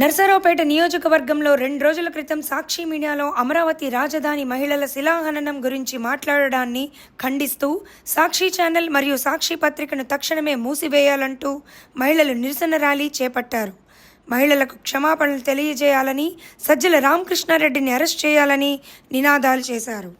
నర్సరావుపేట నియోజకవర్గంలో రెండు రోజుల క్రితం సాక్షి మీడియాలో అమరావతి రాజధాని మహిళల శిలాహననం గురించి మాట్లాడడాన్ని ఖండిస్తూ సాక్షి ఛానల్ మరియు సాక్షి పత్రికను తక్షణమే మూసివేయాలంటూ మహిళలు నిరసన ర్యాలీ చేపట్టారు. మహిళలకు క్షమాపణలు తెలియజేయాలని సజ్జల రామకృష్ణారెడ్డిని అరెస్ట్ చేయాలని నినాదాలు చేశారు.